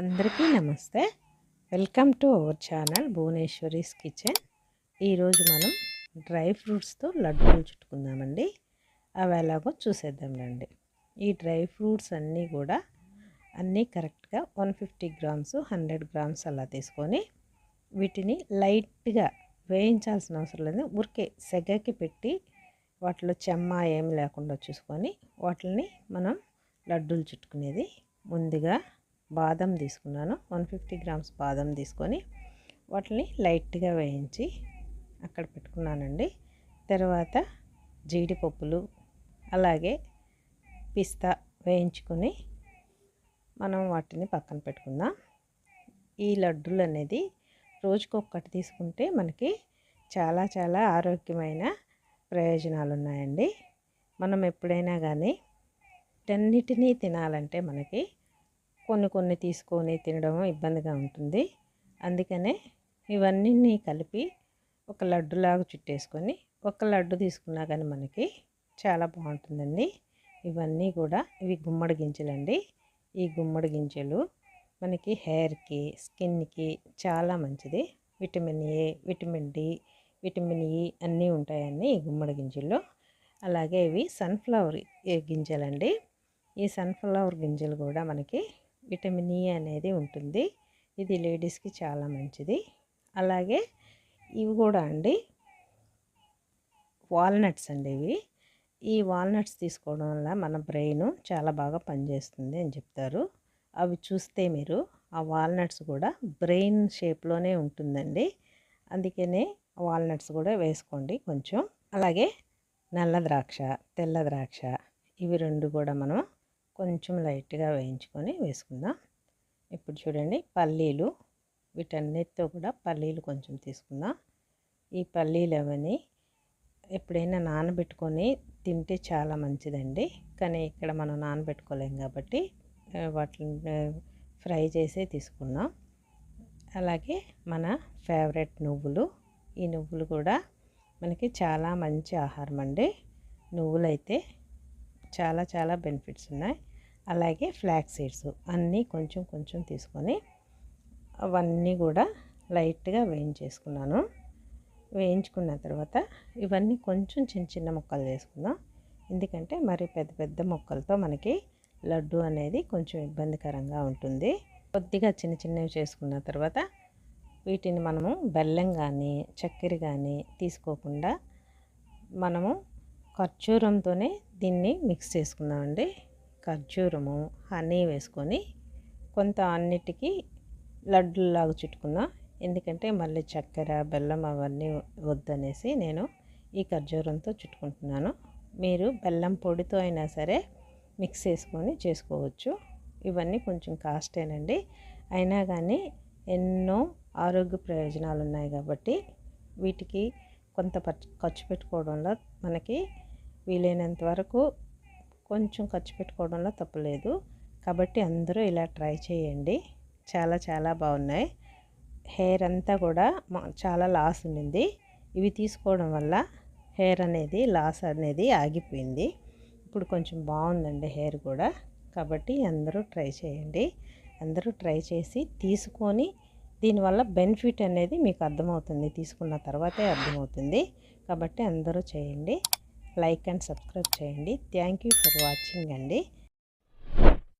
అందరికీ నమస్తే. Welcome to our channel Bhuvaneshwari's kitchen. ఈరోజు మనం డ్రై ఫ్రూట్స్తో లడ్డూలు చుట్టుకుందామండి. అవి ఎలాగో చూసేద్దాం రండి. ఈ డ్రై ఫ్రూట్స్ అన్నీ కూడా అన్నీ కరెక్ట్గా one fifty grams hundred grams అలా తీసుకొని వీటిని లైట్గా వేయించాల్సిన అవసరం లేదు. ఉరికే సెగకి పెట్టి వాటిలో చెమ్మ ఏమి లేకుండా చూసుకొని వాటిని మనం లడ్డూలు చుట్టుకునేది ముందుగా బాదం తీసుకున్నాను. వన్ ఫిఫ్టీ గ్రామ్స్ బాదం తీసుకొని వాటిని లైట్గా వేయించి అక్కడ పెట్టుకున్నానండి. తర్వాత జీడిపప్పులు అలాగే పిస్తా వేయించుకొని మనం వాటిని పక్కన పెట్టుకుందాం. ఈ లడ్డూలు అనేది రోజుకొక్కటి తీసుకుంటే మనకి చాలా చాలా ఆరోగ్యమైన ప్రయోజనాలు ఉన్నాయండి. మనం ఎప్పుడైనా కానీ వీటన్నిటినీ తినాలంటే మనకి కొన్ని కొన్ని తీసుకొని తినడం ఇబ్బందిగా ఉంటుంది. అందుకనే ఇవన్నీ కలిపి ఒక లడ్డులాగా చుట్టేసుకొని ఒక లడ్డు తీసుకున్నా కానీ మనకి చాలా బాగుంటుందండి. ఇవన్నీ కూడా ఇవి గుమ్మడి గింజలండి. ఈ గుమ్మడి గింజలు మనకి హెయిర్కి స్కిన్కి చాలా మంచిది. Vitamin A vitamin D vitamin E అన్నీ ఉంటాయండి ఈ గుమ్మడి గింజల్లో. అలాగే ఇవి సన్ఫ్లవర్ గింజలండి. ఈ సన్ఫ్లవర్ గింజలు కూడా మనకి విటమిన్ ఈ అనేది ఉంటుంది. ఇది లేడీస్కి చాలా మంచిది. అలాగే ఇవి కూడా అండి. వాల్నట్స్ అండి ఇవి. ఈ వాల్నట్స్ తీసుకోవడం వల్ల మన బ్రెయిన్ చాలా బాగా పనిచేస్తుంది అని చెప్తారు. అవి చూస్తే మీరు ఆ వాల్నట్స్ కూడా బ్రెయిన్ షేప్లోనే ఉంటుందండి. అందుకనే వాల్నట్స్ కూడా వేసుకోండి కొంచెం. అలాగే నల్ల ద్రాక్ష తెల్ల ద్రాక్ష ఇవి రెండు కూడా మనం కొంచెం లైట్గా వేయించుకొని వేసుకుందాం. ఇప్పుడు చూడండి పల్లీలు వీటన్నిటితో కూడా పల్లీలు కొంచెం తీసుకుందాం. ఈ పల్లీలు అవన్నీ ఎప్పుడైనా నానబెట్టుకొని తింటే చాలా మంచిదండి. కానీ ఇక్కడ మనం నానబెట్టుకోలేం కాబట్టి వాటిని ఫ్రై చేసే తీసుకున్నాం అలాగే మన ఫేవరెట్ నువ్వులు ఈ నువ్వులు కూడా మనకి చాలా మంచి ఆహారం అండి. నువ్వులైతే చాలా చాలా బెనిఫిట్స్ ఉన్నాయి. అలాగే ఫ్లాక్ సీడ్స్ అన్నీ కొంచెం కొంచెం తీసుకొని అవన్నీ కూడా లైట్గా వేయించేసుకున్నాను. వేయించుకున్న తర్వాత ఇవన్నీ కొంచెం చిన్న చిన్న ముక్కలు చేసుకుందాం. ఎందుకంటే మరి పెద్ద పెద్ద ముక్కలతో మనకి లడ్డు అనేది కొంచెం ఇబ్బందికరంగా ఉంటుంది. కొద్దిగా చిన్న చిన్నవి చేసుకున్న తర్వాత వీటిని మనము బెల్లం కానీ చక్కెర కానీ తీసుకోకుండా మనము ఖర్జూరంతోనే దీన్ని మిక్స్ చేసుకుందామండి. ఖర్జూరము హనీ వేసుకొని కొంత అన్నిటికీ లడ్డులాగా చుట్టుకుందాం ఎందుకంటే మళ్ళీ చక్కెర బెల్లం అవన్నీ వద్దనేసి నేను ఈ ఖర్జూరంతో చుట్టుకుంటున్నాను. మీరు బెల్లం పొడితో అయినా సరే మిక్స్ చేసుకొని చేసుకోవచ్చు. ఇవన్నీ కొంచెం కాస్టేనండి. అయినా కానీ ఎన్నో ఆరోగ్య ప్రయోజనాలు ఉన్నాయి కాబట్టి వీటికి కొంత ఖర్చు పెట్టుకోవడంలో మనకి వీలైనంత వరకు కొంచెం ఖర్చు పెట్టుకోవడంలో తప్పలేదు. కాబట్టి అందరూ ఇలా ట్రై చేయండి. చాలా చాలా బాగున్నాయి. హెయిర్ అంతా కూడా చాలా లాస్ ఉండింది. ఇవి తీసుకోవడం వల్ల హెయిర్ అనేది లాస్ అనేది ఆగిపోయింది. ఇప్పుడు కొంచెం బాగుందండి హెయిర్ కూడా. కాబట్టి అందరూ ట్రై చేయండి. అందరూ ట్రై చేసి తీసుకొని దీనివల్ల బెనిఫిట్ అనేది మీకు అర్థమవుతుంది. తీసుకున్న తర్వాతే అర్థమవుతుంది. కాబట్టి అందరూ చేయండి. లైక్ అండ్ సబ్స్క్రైబ్ చేయండి. థ్యాంక్ యూ ఫర్ వాచింగ్ అండి.